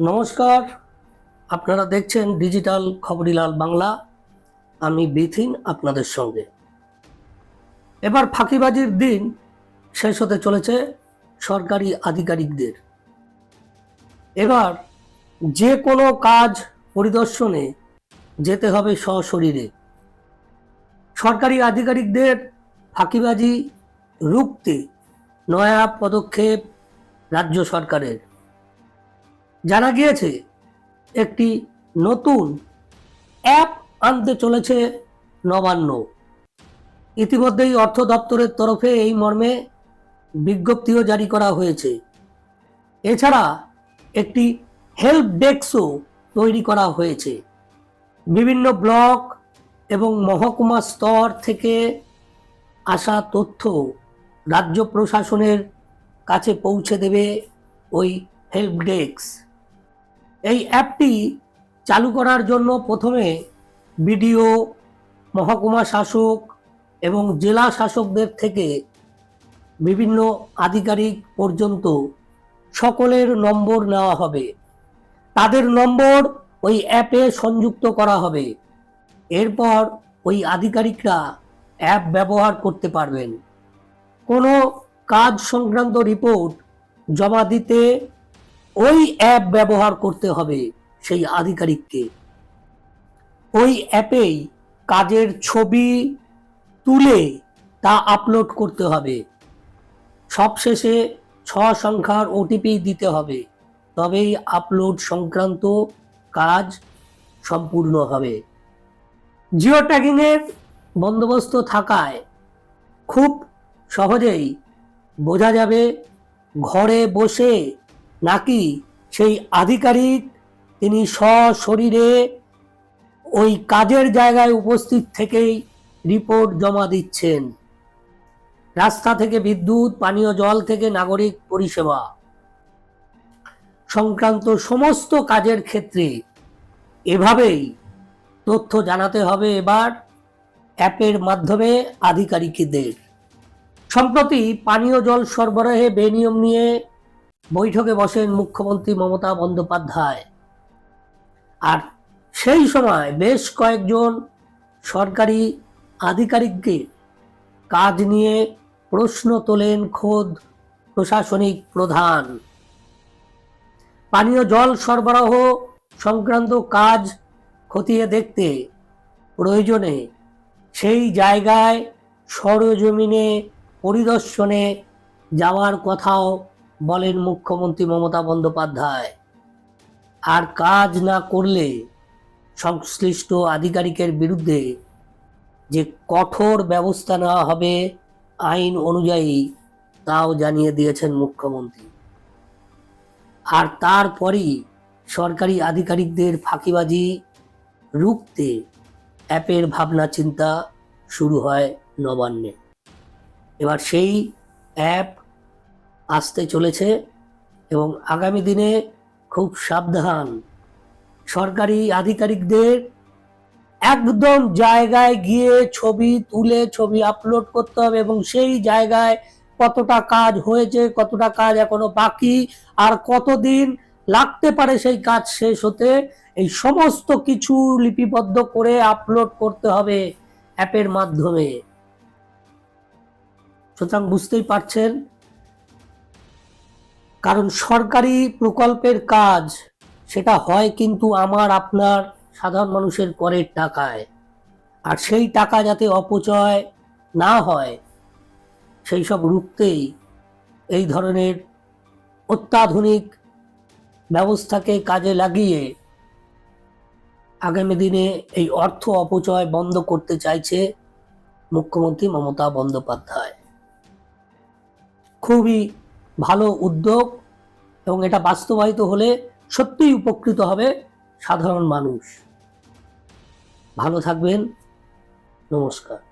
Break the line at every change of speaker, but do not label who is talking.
নমস্কার। আপনারা দেখছেন ডিজিটাল খবরিলাল বাংলা। আমি বিথিন আপনাদের সঙ্গে। এবার ফাঁকিবাজির দিন শেষ হতে চলেছে সরকারি আধিকারিকদের। এবার যে কোনো কাজ পরিদর্শনে যেতে হবে সশরীরে। সরকারি আধিকারিকদের ফাঁকিবাজি রুখতে নয়া পদক্ষেপ রাজ্য সরকারের। জানা গিয়েছে, একটি নতুন অ্যাপ আনতে চলেছে নবান্ন। ইতিমধ্যেই অর্থ দপ্তরের তরফে এই মর্মে বিজ্ঞপ্তিও জারি করা হয়েছে। এছাড়া একটি হেল্প ডেস্কও তৈরি করা হয়েছে। বিভিন্ন ব্লক এবং মহকুমা স্তর থেকে আসা তথ্য রাজ্য প্রশাসনের কাছে পৌঁছে দেবে ওই হেল্প ডেস্ক। এই অ্যাপটি চালু করার জন্য প্রথমে বিডিও, মহকুমা শাসক এবং জেলা শাসকদের থেকে বিভিন্ন আধিকারিক পর্যন্ত সকলের নম্বর নেওয়া হবে। তাদের নম্বর ওই অ্যাপে সংযুক্ত করা হবে। এরপর ওই আধিকারিকরা অ্যাপ ব্যবহার করতে পারবেন। কোনো কাজ সংক্রান্ত রিপোর্ট জমা দিতে ওই অ্যাপ ব্যবহার করতে হবে সেই আধিকারিককে। ওই অ্যাপেই কাজের ছবি তুলে তা আপলোড করতে হবে। সবশেষে ছ সংখ্যার ওটিপি দিতে হবে। তবেই আপলোড সংক্রান্ত কাজ সম্পূর্ণ হবে। জিও ট্যাগিংয়ের বন্দোবস্ত থাকায় খুব সহজেই বোঝা যাবে ঘরে বসে নাকি সেই আধিকারিক তিনি সশরীরে ওই কাজের জায়গায় উপস্থিত থেকেই রিপোর্ট জমা দিচ্ছেন? রাস্তা থেকে বিদ্যুৎ, পানীয় জল থেকে নাগরিক পরিষেবা। সংক্রান্ত সমস্ত কাজের ক্ষেত্রে এভাবেই তথ্য জানাতে হবে এবার অ্যাপের মাধ্যমে আধিকারিকদের। সম্প্রতি পানীয় জল সরবরাহে বেনিয়ম নিয়ে বৈঠকে বসেন মুখ্যমন্ত্রী মমতা বন্দ্যোপাধ্যায়। আর সেই সময় বেশ কয়েকজন সরকারি আধিকারিককে কাজ নিয়ে প্রশ্ন তোলেন খোদ প্রশাসনিক প্রধান। পানীয় জল সরবরাহ সংক্রান্ত কাজ খতিয়ে দেখতে প্রয়োজনে সেই জায়গায় সরজমিনে পরিদর্শনে যাওয়ার কথাও বলেন মুখ্যমন্ত্রী মমতা বন্দ্যোপাধ্যায়। আর কাজ না করলে সংশ্লিষ্ট আধিকারিকের বিরুদ্ধে যে কঠোর ব্যবস্থা নেওয়া হবে আইন অনুযায়ী, তাও জানিয়ে দিয়েছেন মুখ্যমন্ত্রী। আর তারপরই সরকারি আধিকারিকদের ফাঁকিবাজি রুখতে অ্যাপের ভাবনা চিন্তা শুরু হয় নবান্নে। এবার সেই অ্যাপ আসতে চলেছে এবং আগামী দিনে খুব সাবধান। সরকারি আধিকারিকদের একদম জায়গায় গিয়ে ছবি তুলে, ছবি আপলোড করতে হবে এবং সেই জায়গায় কতটা কাজ হয়েছে, কতটা কাজ এখনও বাকি, আর কতদিন লাগতে পারে সেই কাজ শেষ হতে, এই সমস্ত কিছু লিপিবদ্ধ করে আপলোড করতে হবে অ্যাপের মাধ্যমে। সুতরাং বুঝতেই পারছেন কারণ সরকারি প্রকল্পের কাজ, সেটা হয় কিন্তু আমার, আপনার সাধারণ মানুষের করের টাকায়। আর সেই টাকা যাতে অপচয় না হয়, সেই সব রুখতেই এই ধরনের অত্যাধুনিক ব্যবস্থাকে কাজে লাগিয়ে আগামী দিনে এই অর্থ অপচয় বন্ধ করতে চাইছে মুখ্যমন্ত্রী মমতা বন্দ্যোপাধ্যায়। খুবই ভালো উদ্যোগ এবং এটা বাস্তবায়িত হলে সত্যিই উপকৃত হবে সাধারণ মানুষ। ভালো থাকবেন। নমস্কার।